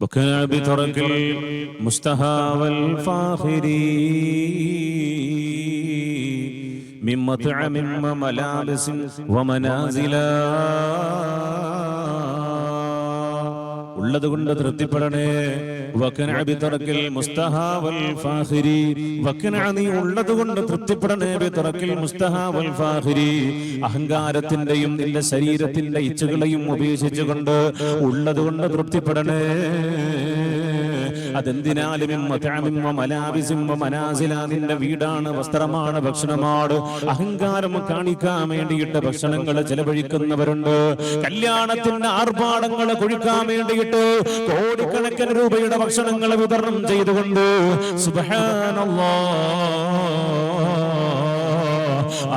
وكان بترك المستهى والفاخر من مطعم وملابس ومنازلا ഉള്ളത് കൊണ്ട് തൃപ്തിപ്പെടണേ. നീ ഉള്ളത് കൊണ്ട് തൃപ്തിപ്പെടണേ അഹങ്കാരത്തിന്റെയും നിന്റെ ശരീരത്തിന്റെ ഇച്ഛകളെയും ഉപേക്ഷിച്ചുകൊണ്ട് ഉള്ളത് കൊണ്ട് തൃപ്തിപ്പെടണേ. അതെന്തിനാലും നിന്റെ വീടാണ് വസ്ത്രമാണ് ഭക്ഷണമാണ്. അഹങ്കാരം കാണിക്കാൻ വേണ്ടിയിട്ട് ഭക്ഷണങ്ങൾ ചെലവഴിക്കുന്നവരുണ്ട്. കല്യാണത്തിന്റെ ആർഭാടങ്ങൾ കൊഴുക്കാൻ വേണ്ടിയിട്ട് കോടിക്കണക്കിന് രൂപയുടെ ഭക്ഷണങ്ങൾ വിതരണം ചെയ്തുകൊണ്ട്.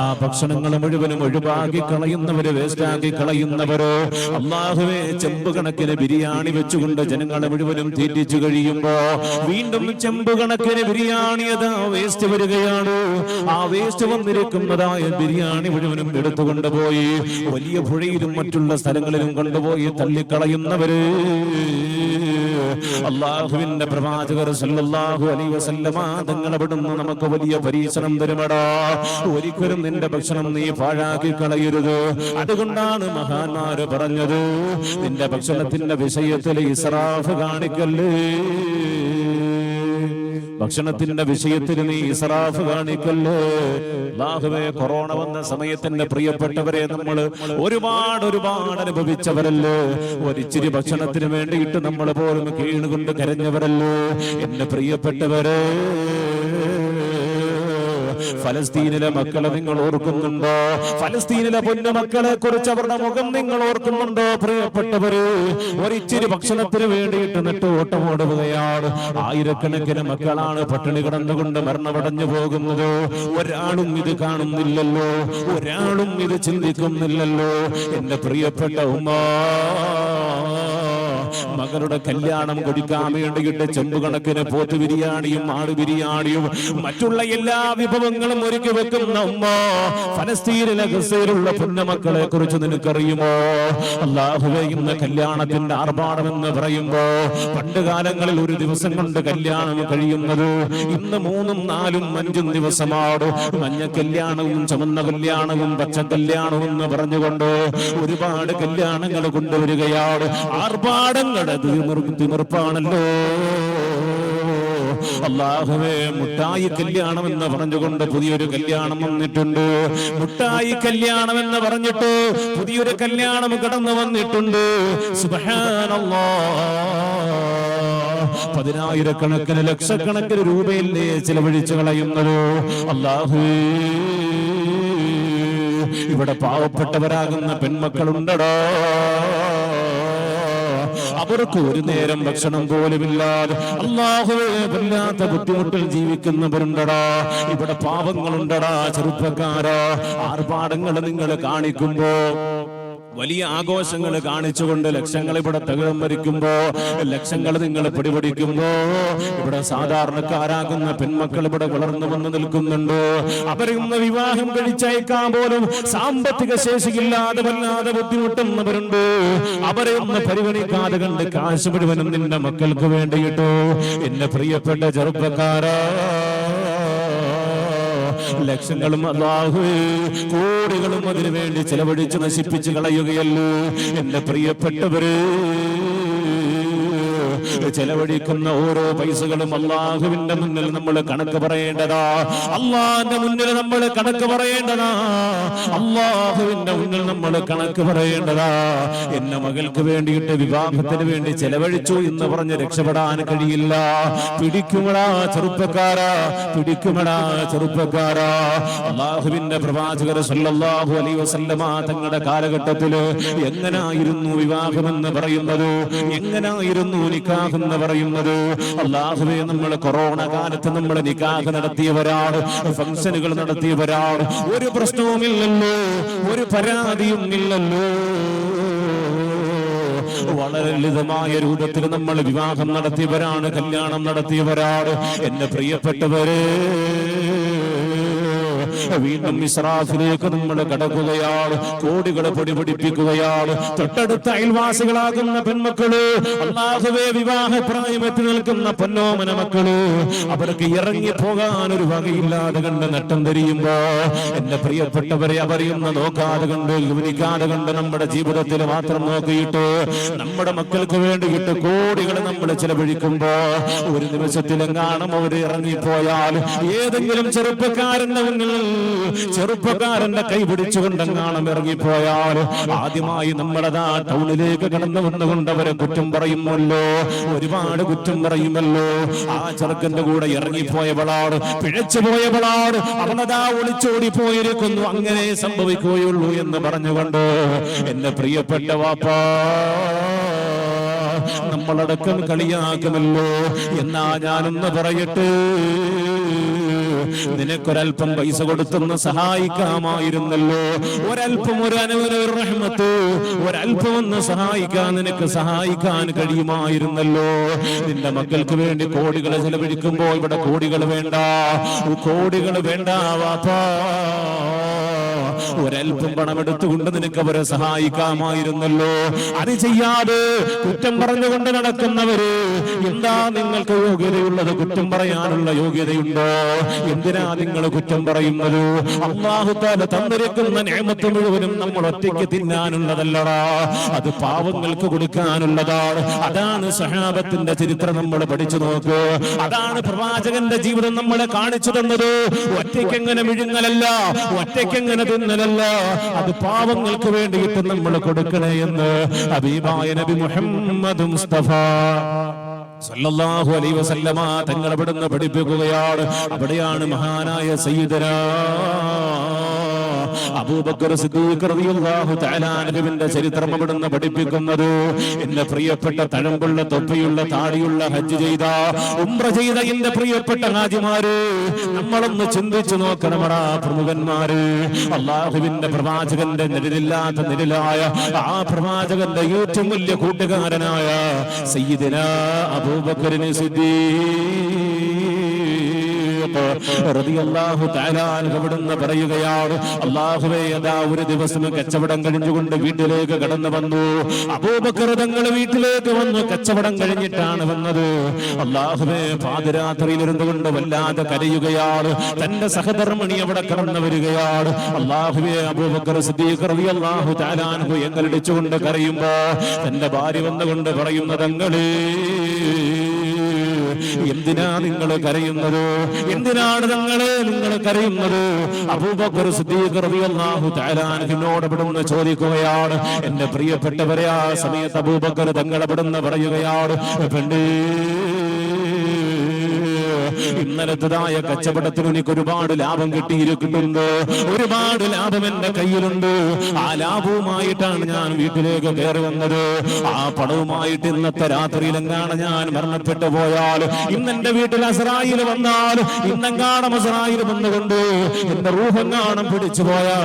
ആ ഭക്ഷണങ്ങൾ മുഴുവനും ഒഴിവാക്കി കളയുന്നവര് വേസ്റ്റാക്കി കളയുന്നവരോ? അള്ളാഹുവെ ചെമ്പ് കണക്കിന് ബിരിയാണി വെച്ചുകൊണ്ട് ജനങ്ങളെ മുഴുവനും തീറ്റിച്ചു കഴിയുമ്പോ വീണ്ടും ചെമ്പ് കണക്കിന് ബിരിയാണി അതാ വേസ്റ്റ് വരികയാണ്. ആ വേസ്റ്റ് വന്നിരിക്കുന്നതായ ബിരിയാണി മുഴുവനും എടുത്തുകൊണ്ടുപോയി വലിയ പുഴയിലും മറ്റുള്ള സ്ഥലങ്ങളിലും കൊണ്ടുപോയി തള്ളിക്കളയുന്നവര്. അള്ളാഹുവിന്റെ പ്രവാചകർ സല്ലല്ലാഹു അലൈഹി വസല്ലമ അവിടുന്ന് നമുക്ക് വലിയ പരീക്ഷണം തരുമടാ. ഒരിക്കലും നിന്റെ ഭക്ഷണം നീ പാഴാക്കി കളയരുത്. അതുകൊണ്ടാണ് മഹാന്മാര് പറഞ്ഞത് നിന്റെ ഭക്ഷണത്തിന്റെ വിഷയത്തിൽ ഇസ്രാഫ് കാണിക്കല്ലേ? ഭക്ഷണത്തിന്റെ വിഷയത്തിൽ നീ ഇസറാഫ് കാണിക്കല്ലേ? അല്ലാഹുവേ കൊറോണ വന്ന സമയത്തിന്റെ പ്രിയപ്പെട്ടവരെ നമ്മൾ ഒരുപാട് ഒരുപാട് അനുഭവിച്ചവരല്ലേ? ഒരിച്ചിരി ഭക്ഷണത്തിന് വേണ്ടിയിട്ട് നമ്മൾ പോലും കീഴുകൊണ്ട് കരഞ്ഞവരല്ലേ? എന്റെ പ്രിയപ്പെട്ടവരെ ഫലസ്തീനിലെ മക്കളെ നിങ്ങൾ ഓർക്കുന്നുണ്ടോ? ഫലസ്തീനിലെ പൊന്ന മക്കളെ കുറിച്ച് അവരുടെ മുഖം നിങ്ങൾ ഓർക്കുന്നുണ്ടോ? പ്രിയപ്പെട്ടവര് ഒരിച്ചിരി ഭക്ഷണത്തിന് വേണ്ടിയിട്ട് നെട്ട് ഓട്ടമോടുകയാണ് ആയിരക്കണക്കിന് മക്കളാണ് പട്ടിണി കിടന്നുകൊണ്ട് മരണമടഞ്ഞു പോകുന്നത്. ഒരാളും ഇത് കാണുന്നില്ലല്ലോ. ഒരാളും ഇത് ചിന്തിക്കുന്നില്ലല്ലോ. എന്റെ പ്രിയപ്പെട്ട ഉമ്മ മകളുടെ കല്യാണം കൊടുക്കാൻ വേണ്ടിയിട്ട് ചെമ്പ് കണക്കിന് പോത്ത് ബിരിയാണിയും ആട് ബിരിയാണിയും മറ്റുള്ള എല്ലാ വിഭവങ്ങളും ഒരുക്കി വെക്കുന്ന ഉമ്മ. ഫലസ്തീനിലെ ഗസയിലുള്ള കുറിച്ച് നിനക്കറിയുമോ? അള്ളാഹുവെ ഇന്ന് കല്യാണത്തിന്റെ ആർഭാടം എന്ന് പറയുമ്പോ പണ്ട് കാലങ്ങളിൽ ഒരു ദിവസം കൊണ്ട് കല്യാണം കഴിയുന്നത് ഇന്ന് മൂന്നും നാലും അഞ്ചും ദിവസമാണ് മഞ്ഞ കല്യാണവും ചുമന്ന കല്യാണവും പച്ച കല്യാണവും എന്ന് പറഞ്ഞുകൊണ്ട് ഒരുപാട് കല്യാണങ്ങൾ കൊണ്ടുവരികയാണ്. ആർഭാടങ്ങളുടെ തിമിർ- തിമിർപ്പാണല്ലോ. അള്ളാഹുവേ മുട്ടായി കല്യാണം എന്ന് പറഞ്ഞുകൊണ്ട് പുതിയൊരു കല്യാണം വന്നിട്ടുണ്ട്. മുട്ടായി കല്യാണം എന്ന് പറഞ്ഞിട്ട് പുതിയൊരു കല്യാണം കടന്നു വന്നിട്ടുണ്ട്. പതിനായിരക്കണക്കിന് ലക്ഷക്കണക്കിന് രൂപയല്ലേ ചിലവഴിച്ചു കളയുന്നത്? അള്ളാഹു ഇവിടെ പാവപ്പെട്ടവരാകുന്ന പെൺമക്കളുണ്ടടോ. അവർക്ക് ഒരു നേരം ഭക്ഷണം പോലുമില്ലാതെ അള്ളാഹുവേ വല്ലാത്ത ബുദ്ധിമുട്ടിൽ ജീവിക്കുന്നവരുണ്ടടാ. ഇവിടെ പാവങ്ങളുണ്ടടാ ചെറുപ്പക്കാരാ. ആർഭാടങ്ങൾ നിങ്ങൾ കാണിക്കുമ്പോ വലിയ ആഘോഷങ്ങൾ കാണിച്ചുകൊണ്ട് ലക്ഷങ്ങൾ ഇവിടെ തകിടം വരിക്കുമ്പോ ലക്ഷങ്ങൾ നിങ്ങൾ പിടിപിടിക്കുമ്പോ ഇവിടെ സാധാരണക്കാരാകുന്ന പെൺമക്കൾ ഇവിടെ വളർന്നു വന്ന് നിൽക്കുന്നുണ്ട്. അവരെ വിവാഹം കഴിച്ചയക്കാൻ പോലും സാമ്പത്തിക ശേഷിയില്ലാതെ വല്ലാതെ ബുദ്ധിമുട്ടുന്നവരുണ്ട്. അവരെ ഒന്ന് പരിഗണിക്കാതെ കണ്ട് കാശ് മുഴുവനും നിന്റെ മക്കൾക്ക് വേണ്ടിയിട്ടോ. എന്റെ പ്രിയപ്പെട്ട ചെറുപ്പക്കാരാ ലക്ഷങ്ങളും അള്ളാഹു കോടികളും അതിനു വേണ്ടി ചെലവഴിച്ച് നശിപ്പിച്ച് കളയുകയല്ലോ. എന്റെ പ്രിയപ്പെട്ടവര് ചെലവഴിക്കുന്ന ഓരോ പൈസകളും അള്ളാഹുവിന്റെ മുന്നിൽ നമ്മൾ കണക്ക് പറയേണ്ടതാ. അള്ളാഹിന്റെ മുന്നിൽ നമ്മൾ കണക്ക് പറയേണ്ടതാ. അള്ളാഹുവിന്റെ മുന്നിൽ നമ്മൾ കണക്ക് പറയേണ്ടതാ. എന്റെ മകൾക്ക് വേണ്ടിയിട്ട് വിവാഹത്തിന് വേണ്ടി ചെലവഴിച്ചു എന്ന് പറഞ്ഞ് രക്ഷപ്പെടാൻ കഴിയില്ല. പിടിക്കുമടാ ചെറുപ്പക്കാരാ. പിടിക്കുമടാ ചെറുപ്പക്കാരാ. അള്ളാഹുവിന്റെ പ്രവാചകർ സല്ലല്ലാഹു അലൈഹി വസല്ലമ തങ്ങളുടെ കാലഘട്ടത്തിൽ എങ്ങനായിരുന്നു വിവാഹമെന്ന് പറയുന്നത്? എങ്ങനായിരുന്നു നിക്കാഹ് എന്ന് പറയുന്നത് അള്ളാഹുവെ നമ്മൾ കൊറോണ കാലത്ത് നമ്മൾ നിക്കാഹ് നടത്തിയവരാണ് ഫംഗ്ഷനുകൾ നടത്തിയവരാണ്. ഒരു പ്രശ്നവുമില്ലല്ലോ ഒരു പരാതിയും ഇല്ലല്ലോ വളരെ ലളിതമായ രൂപത്തിൽ നമ്മൾ വിവാഹം നടത്തിയവരാണ് കല്യാണം നടത്തിയവരാണ്. എന്റെ പ്രിയപ്പെട്ടവരെ വീണ്ടും ഇസ്രാഫിലേക്ക് നിങ്ങൾ കടക്കുകയാണ്. കോടികളെ പൊടിപിടിപ്പിക്കുകയാണ്. തൊട്ടടുത്ത അയൽവാസികളാകുന്ന പെൺമക്കൾ അള്ളാഹുവേ വിവാഹ പ്രായമെത്തി നിൽക്കുന്ന പൊന്നോമന മക്കൾ അവർക്ക് ഇറങ്ങി പോകാൻ ഒരു വകയില്ലാതെ കണ്ട് നട്ടം തിരിയുമ്പോ എന്റെ പ്രിയപ്പെട്ടവരെ അവരെയൊന്ന് നോക്കാതെ കണ്ട് ഗൗനിക്കാതെ കണ്ട് നമ്മുടെ ജീവിതത്തിൽ മാത്രം നോക്കിയിട്ട് നമ്മുടെ മക്കൾക്ക് വേണ്ടിയിട്ട് കോടികൾ നമ്മൾ ചെലവഴിക്കുമ്പോ ഒരു ദിവസത്തിലെങ്ങാണം അവർ ഇറങ്ങിപ്പോയാൽ ഏതെങ്കിലും ചെറുപ്പക്കാരന്റെ മുന്നിൽ ചെറുപ്പക്കാരന്റെ കൈ പിടിച്ചുകൊണ്ടെങ്ങാനും ഇറങ്ങിപ്പോയാൽ ആദ്യമായി നമ്മളതാ ടൗണിലേക്ക് കടന്നു വന്നുകൊണ്ട് അവരെ കുറ്റം പറയുമല്ലോ. ഒരുപാട് കുറ്റം പറയുമല്ലോ. ആ ചെറുക്കന്റെ കൂടെ ഇറങ്ങിപ്പോയവളാണ് പിഴച്ചു പോയവളാണ് അവളതാ ഒളിച്ചോടി പോയിരിക്കുന്നു അങ്ങനെ സംഭവിക്കുകയുള്ളൂ എന്ന് പറഞ്ഞുകൊണ്ട് എന്റെ പ്രിയപ്പെട്ട വാപ്പാ നമ്മളടക്കം കളിയാക്കുമല്ലോ. എന്നാ ഞാനൊന്ന് പറയട്ടെ? നിനക്കൊരൽപ്പം പൈസ കൊടുത്തൊന്ന് സഹായിക്കാമായിരുന്നല്ലോ. ഒരൽപ്പം ഒരു അനുവന ഒരൽപ്പം ഒന്ന് സഹായിക്കാൻ നിനക്ക് സഹായിക്കാൻ കഴിയുമായിരുന്നല്ലോ. നിന്റെ മക്കൾക്ക് വേണ്ടി കോടികൾ ചെലവഴിക്കുമ്പോൾ ഇവിടെ കോടികൾ വേണ്ട. കോടികൾ വേണ്ട ഒരൽപ്പം പണം എടുത്തുകൊണ്ട് നിനക്ക് അവരെ സഹായിക്കാമായിരുന്നല്ലോ. അത് ചെയ്യാതെ കുറ്റം പറഞ്ഞുകൊണ്ട് നടക്കുന്നവര് എന്താ നിങ്ങൾക്ക് യോഗ്യതയുള്ളത്? കുറ്റം പറയാനുള്ള യോഗ്യതയുണ്ടോ? എന്തിനാ നിങ്ങൾ കുറ്റം പറയുന്നത്? അള്ളാഹു താല തന്നിരിക്കുന്ന നേമത്ത് മുഴുവനും നമ്മൾ ഒറ്റയ്ക്ക് തിന്നാനുള്ളതല്ലടാ. അത് പാവങ്ങൾക്ക് കൊടുക്കാനുള്ളതാണ്. അതാണ് സഹാബത്തിന്റെ ചരിത്രം നമ്മൾ പഠിച്ചു നോക്ക്. അതാണ് പ്രവാചകന്റെ ജീവിതം നമ്മളെ കാണിച്ചു തന്നത്. വിഴുങ്ങലല്ല ഒറ്റയ്ക്ക് എങ്ങനെ തിന്നലല്ല? അത് പാവങ്ങൾക്ക് വേണ്ടിയിട്ട് നമ്മൾ കൊടുക്കണേ എന്ന് അബീബായ നബി മുഹമ്മദ് മുസ്തഫ. സല്ലല്ലാഹു അലൈഹി വസല്ലമ തങ്ങൾ അവിടുന്ന് പഠിപ്പിക്കുകയാണ്. അവിടെയാണ് മഹാനായ സയ്യിദനാ അബൂബക്കർ സിദ്ദീഖ് റളിയല്ലാഹു തആല ചരിത്രം അവിടുന്ന് പഠിപ്പിക്കുന്നത് എന്റെ പ്രിയപ്പെട്ട തഴമ്പുള്ള തൊപ്പിയുള്ള താടിയുള്ള ഹജ്ജ് ചെയ്ത ഉംറ ചെയ്ത എന്റെ പ്രിയപ്പെട്ട ഹാജിമാര് നമ്മളൊന്ന് ചിന്തിച്ചു നോക്കണമടാ പ്രമുഖന്മാര്. അള്ളാഹുവിന്റെ പ്രവാചകന്റെ നിഴലില്ലാത്ത നിഴലായ ആ പ്രവാചകന്റെ ഏറ്റവും വലിയ കൂട്ടുകാരനായ സയ്യിദിന അബൂബക്കറിനെ അൻഹു അവിടുന്ന് പറയുകയാണ്. അല്ലാഹുവേ അതാ ഒരു ദിവസം കച്ചവടം കഴിഞ്ഞുകൊണ്ട് വീട്ടിലേക്ക് കടന്നു വന്നു. അബൂബക്കർ തങ്ങൾ വീട്ടിലേക്ക് വന്നു. കച്ചവടം കഴിഞ്ഞിട്ടാണ് വന്നത്. അല്ലാഹുവേ പാതിരാത്രിയിൽ ഇരുന്നുകൊണ്ട് വല്ലാതെ കരയുകയാണ്. തന്റെ സഹധർമ്മിണി അവിടെ കടന്നു വരികയാണ്. അല്ലാഹുവേ അബൂബക്കർ സിദ്ദീഖ് റളിയല്ലാഹു തആല അൻഹു എങ്കലടിച്ചുകൊണ്ട് കരയുമ്പോ തന്റെ ഭാര്യ വന്നുകൊണ്ട് പറയുന്ന തങ്ങളേ എന്തിനാ നിങ്ങൾ കരയുന്നത്? എന്തിനാണ് നിങ്ങളെ നിങ്ങൾ കരയുന്നത്? അബൂബക്കർ സിദ്ദീഖ് റളിയല്ലാഹു ചോദിക്കുകയാണ്. എന്റെ പ്രിയപ്പെട്ടവരെ ആ സമയത്ത് അബൂബക്കർ തങ്ങളെ പറയുകയാണ് പെണ്ണേ ഇന്നലത്തതായ കച്ചവടത്തിന് എനിക്ക് ഒരുപാട് ലാഭം കിട്ടിയിരിക്കുന്നുണ്ട്. ഒരുപാട് ലാഭം എന്റെ കയ്യിലുണ്ട്. ആ ലാഭവുമായിട്ടാണ് ഞാൻ വീട്ടിലേക്ക് കയറി വന്നത്. ആ പണവുമായിട്ട് ഇന്നത്തെ രാത്രിയിലെങ്ങാണ് ഞാൻ മരണപ്പെട്ടു പോയാൽ? ഇന്ന് എന്റെ വീട്ടിൽ അസറായിൽ വന്നാൽ ഇന്നെങ്ങാണം അസറായിൽ വന്നുകൊണ്ട് എന്റെ റൂഹെങ്ങാണം പിടിച്ചു പോയാ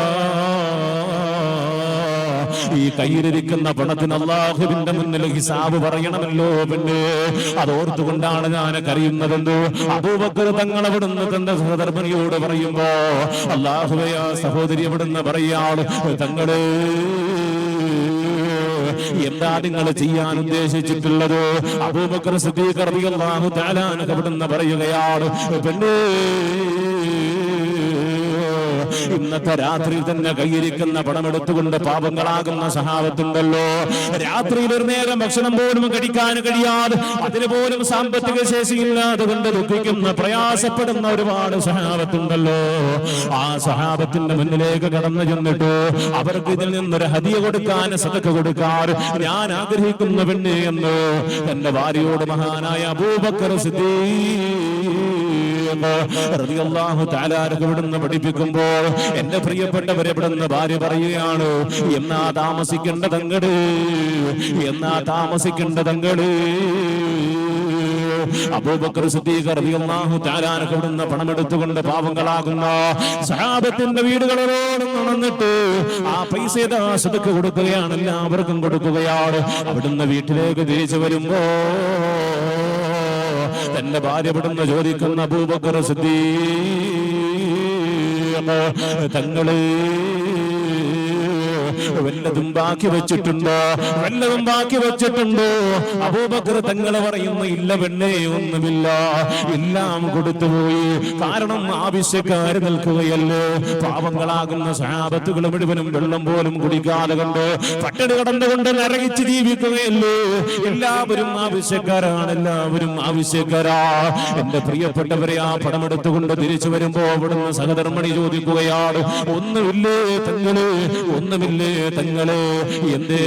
ഈ കയ്യിലിരിക്കുന്ന പണത്തിന് അള്ളാഹുവിന്റെ മുന്നിൽ ഹിസാബ് പറയണമല്ലോ പിന്നെ അതോർത്തുകൊണ്ടാണ് ഞാൻ കരയുന്നതെന്ന് അബൂബക്കർ തങ്ങൾ അവിടുന്ന് തന്റെ സഹധർമ്മിണിയോട് പറയുമ്പോ അള്ളാഹുവയാ സഹോദരി അവിടുന്ന് പറയാൾ തങ്ങൾ എന്താ നിങ്ങൾ ചെയ്യാൻ ഉദ്ദേശിച്ചിട്ടുള്ളത്? അബൂബക്കർ സിദ്ദീഖ് അൻഹു അവിടുന്ന് പറയുകയാണ് പെണ്ണേ ഇന്നത്തെ രാത്രിയിൽ തന്നെ കയ്യിരിക്കുന്ന പണമെടുത്തുകൊണ്ട് പാപങ്ങളാകുന്ന സഹാബത്തുണ്ടല്ലോ രാത്രിയിൽ ഒരു നേരം ഭക്ഷണം പോലും കഴിക്കാൻ കഴിയാതെ അതിന് പോലും സാമ്പത്തിക ശേഷിയില്ലാതെ കൊണ്ട് ദുഃഖിക്കുന്ന പ്രയാസപ്പെടുന്ന ഒരുപാട് സഹാബത്തുണ്ടല്ലോ ആ സഹാബത്തിന്റെ മുന്നിലേക്ക് കടന്നു ചെന്നിട്ട് അവർക്ക് ഇതിൽ നിന്നൊരു ഹതിയ കൊടുക്കാൻ സതക്ക് കൊടുക്കാൻ ഞാൻ ആഗ്രഹിക്കുന്ന പെണ്ണ് എന്ന്. എന്റെ ഭാര്യയോട് മഹാനായ അബൂബക്കർ അൻഹു ഇവിടുന്ന് പഠിപ്പിക്കുമ്പോൾ എന്റെ പ്രിയപ്പെട്ടവരെ ഇവിടുന്ന് ഭാര്യ പറയുകയാണ് എന്നാ താമസിക്കേണ്ട തങ്ങൾ എന്നാ താമസിക്കേണ്ട തങ്ങൾ അബൂബക്കർ സിദ്ദീഖ് പണമെടുത്തുകൊണ്ട് പാവങ്ങളാകുന്ന സഹാബത്തിന്റെ വീടുകളോടും നടന്നിട്ട് ആ പൈസ കൊടുക്കുകയാണ് എല്ലാവർക്കും കൊടുക്കുകയാണ്. അവിടുന്ന് വീട്ടിലേക്ക് തിരിച്ചു വരുമ്പോ തന്റെ ഭാര്യ പെടുന്ന ചോദിക്കുന്ന സിദ്ദീഖ് എന്ന് തങ്ങളെ വല്ലതും ബാക്കി വെച്ചിട്ടുണ്ടോ? വല്ലതും ബാക്കി വെച്ചിട്ടുണ്ടോ? അബൂബക്കർ തങ്ങളെ പറയുന്ന ഇല്ല പെണ്ണേ ഒന്നുമില്ല. എല്ലാം കൊടുത്തുപോയി കാരണം ആവശ്യക്കാര് നിൽക്കുകയല്ലേ. പാവങ്ങളാകുന്ന സഹാബത്തുകൾ മുഴുവനും വെള്ളം പോലും കുടിക്കാതെ കണ്ട് പട്ടണി കടന്നുകൊണ്ട് നരകിച്ച് ജീവിക്കുകയല്ലേ. എല്ലാവരും ആവശ്യക്കാരാണ് എല്ലാവരും ആവശ്യക്കാരാ. എന്റെ പ്രിയപ്പെട്ടവരെ ആ പടമെടുത്തുകൊണ്ട് തിരിച്ചു വരുമ്പോ അവിടുന്ന് സഹധർമ്മണി ചോദിക്കുകയാണ് ഒന്നുമില്ലേ തങ്ങൾ? ഒന്നുമില്ലേ? തങ്ങൾ എന്തേ?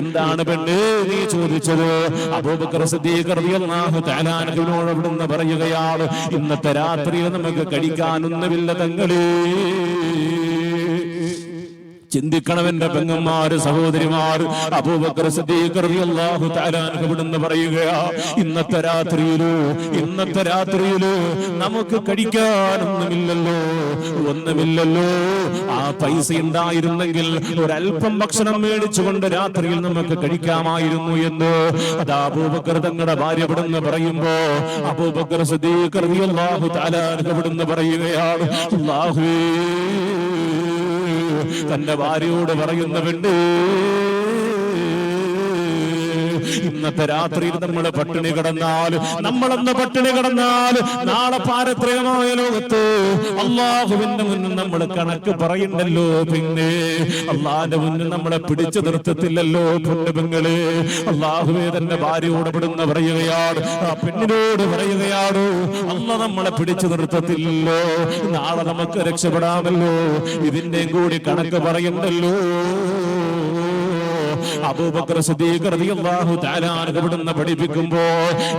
എന്താണ് പെണ്ണ് നീ ചോദിച്ചത്? അബൂബക്കർ സിദ്ദീഖ് റളിയല്ലാഹു തആല അൻഹുവിനോട് അവിടുന്ന് പറയുകയാണ് ഇന്നത്തെ രാത്രിയിൽ നമുക്ക് കഴിക്കാനൊന്നുമില്ല തങ്ങളേ. ചിന്തിക്കണം എന്റെ പെങ്ങന്മാര് സഹോദരിമാർ അബൂബക്കർ ഇവിടുന്ന് പറയുകയാ ഇന്നത്തെ രാത്രിയിൽ ഇന്നത്തെ രാത്രിയിൽ നമുക്ക് കഴിക്കാനൊന്നുമില്ലല്ലോ ഒന്നുമില്ലല്ലോ. ആ പൈസ ഉണ്ടായിരുന്നെങ്കിൽ ഒരല്പം ഭക്ഷണം മേടിച്ചുകൊണ്ട് രാത്രിയിൽ നമുക്ക് കഴിക്കാമായിരുന്നു എന്ന്. അത് അബൂബക്കർ തങ്ങളുടെ ഭാര്യ ഇവിടുന്ന് പറയുമ്പോ അബൂബക്കർ തആല അൻഹു ഇവിടുന്ന് പറയുകയാണ് അല്ലാഹുവേ തന്റെ ഭാര്യയോട് പറയുന്നവണ്ട് ഇന്നത്തെ രാത്രി നമ്മൾ പട്ടിണി കിടന്നാൽ നമ്മളെന്ന് പട്ടിണി കിടന്നാൽ നാളെ പാരത്രയമായ ലോകത്ത് അള്ളാഹുവിന്റെ മുന്നിൽ നമ്മൾ കണക്ക് പറയണ്ടല്ലോ പിന്നെ അള്ളാഹിന്റെ മുന്നിൽ നമ്മളെ പിടിച്ചു നിർത്തത്തില്ലല്ലോ പൊന്നുപെങ്ങൾ അള്ളാഹുവെ തന്നെ ഭാര്യയോട് പെടുന്ന പറയുകയാണ് ആ പെണ്ണിനോട് പറയുകയാണ് അല്ല നമ്മളെ പിടിച്ചു നിർത്തത്തില്ലല്ലോ നാളെ നമുക്ക് രക്ഷപ്പെടാമല്ലോ ഇതിന്റെയും കൂടി കണക്ക് പറയണ്ടല്ലോ. അബൂബക്കർ സിദ്ദീഖ് റളിയല്ലാഹു തആല അൻഹു പഠിപ്പിക്കുമ്പോൾ പഠിപ്പിക്കുമ്പോ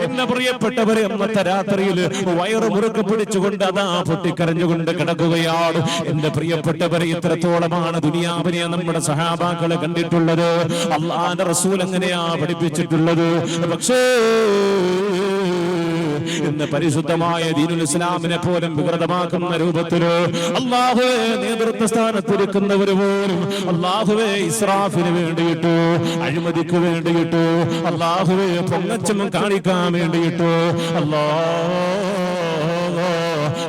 എന്നെ പ്രിയപ്പെട്ടവരെ അന്നത്തെ രാത്രിയിൽ വയറ് മുറുക്കെ പിടിച്ചുകൊണ്ട് അതാ പൊട്ടിക്കരഞ്ഞുകൊണ്ട് കിടക്കുകയാണ്. എന്റെ പ്രിയപ്പെട്ടവരെ ഇത്രത്തോളമാണ് ദുനിയാവിനെ നമ്മുടെ സഹാബാക്കളെ കണ്ടിട്ടുള്ളത്. അള്ളാന്റെ റസൂൽ എങ്ങനെയാ പഠിപ്പിച്ചിട്ടുള്ളത്? പക്ഷേ ഇന്ന് പരിശുദ്ധമായ ദീനുൽ ഇസ്ലാമിനെ പോലും വികൃതമാക്കുന്ന രൂപത്തിൽ അള്ളാഹുവെ നേതൃത്വ സ്ഥാനത്തിരിക്കുന്നവര് പോലും അള്ളാഹുവെ ഇസ്രാഫിന് വേണ്ടിയിട്ടു അഴിമതിക്ക് വേണ്ടിയിട്ടു അള്ളാഹുവെ പൊങ്ങച്ചം കാണിക്കാൻ വേണ്ടിയിട്ടു അല്ലാ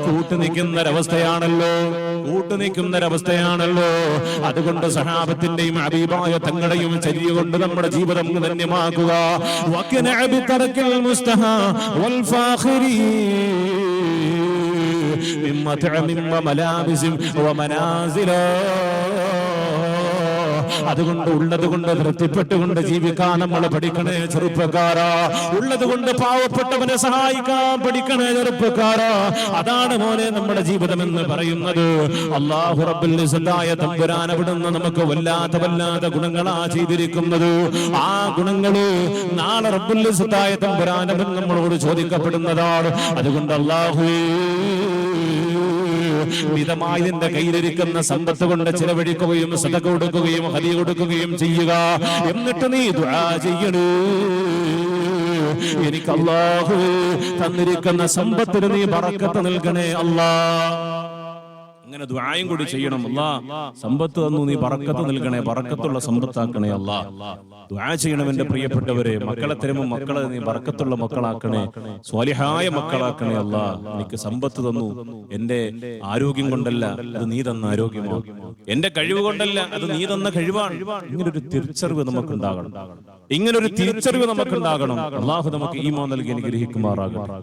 കൂട്ടുനിൽക്കുന്നൊരവസ്ഥയാണല്ലോ കൂട്ടുനിൽക്കുന്നൊരവസ്ഥയാണല്ലോ അതുകൊണ്ട് സഹാബത്തിന്റെയും അബീബായ തങ്ങളുടെയും ചര്യ കൊണ്ട് നമ്മുടെ ജീവിതം ധന്യമാക്കുക വക്കന ബിതറക്കിൽ മുസ്തഹ വൽ ഫാഖിരി من مطعم وملابس ومنازل അതുകൊണ്ട് ഉള്ളത് കൊണ്ട് തൃപ്തിപ്പെട്ടുകൊണ്ട് ജീവിക്കാൻ നമ്മൾ പഠിക്കണേ ചെറുപ്പക്കാരാ. ഉള്ളത് കൊണ്ട് പാവപ്പെട്ടവനെ സഹായിക്കാൻ പഠിക്കണേ ചെറുപ്പക്കാരാ. അതാണ് മോനെ നമ്മുടെ ജീവിതം എന്ന് പറയുന്നത് അള്ളാഹു ഇസ്സത്തായ തമ്പുരാൻ അവിടുന്ന് നമുക്ക് വല്ലാത്ത വല്ലാത്ത ഗുണങ്ങളാ ചെയ്തിരിക്കുന്നത്. ആ ഗുണങ്ങൾ നാളെ ഇസ്സത്തായ തമ്പുരാൻ നമ്മളോട് ചോദിക്കപ്പെടുന്നതാണ്. അതുകൊണ്ട് അള്ളാഹുവേ മിതമായി നിന്റെ കയ്യിലിരിക്കുന്ന സമ്പത്ത് കൊണ്ട് ചിലവഴിക്കുകയും സതക കൊടുക്കുകയും ഹതി കൊടുക്കുകയും ചെയ്യുക. എന്നിട്ട് നീ ദുആ ചെയ്യണേ. എനിക്ക് അള്ളാഹു തന്നിരിക്കുന്ന സമ്പത്തിന് നീ പറക്കത്ത് നൽകണേ അല്ലാ. അങ്ങനെ ദ്വായം കൂടി ചെയ്യണം. അല്ലാ സമ്പത്ത് തന്നു നീ ബർക്കത്ത് നൽകണേ പറക്കത്തുള്ള സമ്പത്താക്കണേ അല്ലാ. ദ്വാ ചെയ്യണം എന്റെ പ്രിയപ്പെട്ടവരെ മക്കളെ തരുമ്പോൾ മക്കളെ നീ ബർക്കത്തുള്ള മക്കളാക്കണേ സ്വാലിഹായ മക്കളാക്കണേ അല്ലാ. എനിക്ക് സമ്പത്ത് തന്നു. എന്റെ ആരോഗ്യം കൊണ്ടല്ല അത് നീ തന്ന ആരോഗ്യമാണ്. എന്റെ കഴിവ് കൊണ്ടല്ല അത് നീ തന്ന കഴിവാണ്. ഇങ്ങനൊരു തിരിച്ചറിവ് നമുക്ക് ഉണ്ടാകണം ഇങ്ങനൊരു തിരിച്ചറിവ് നമുക്ക് ഉണ്ടാകണം അള്ളാഹു നമുക്ക് ഈമോ നൽകി അനുഗ്രഹിക്കുമാറാകട്ടെ.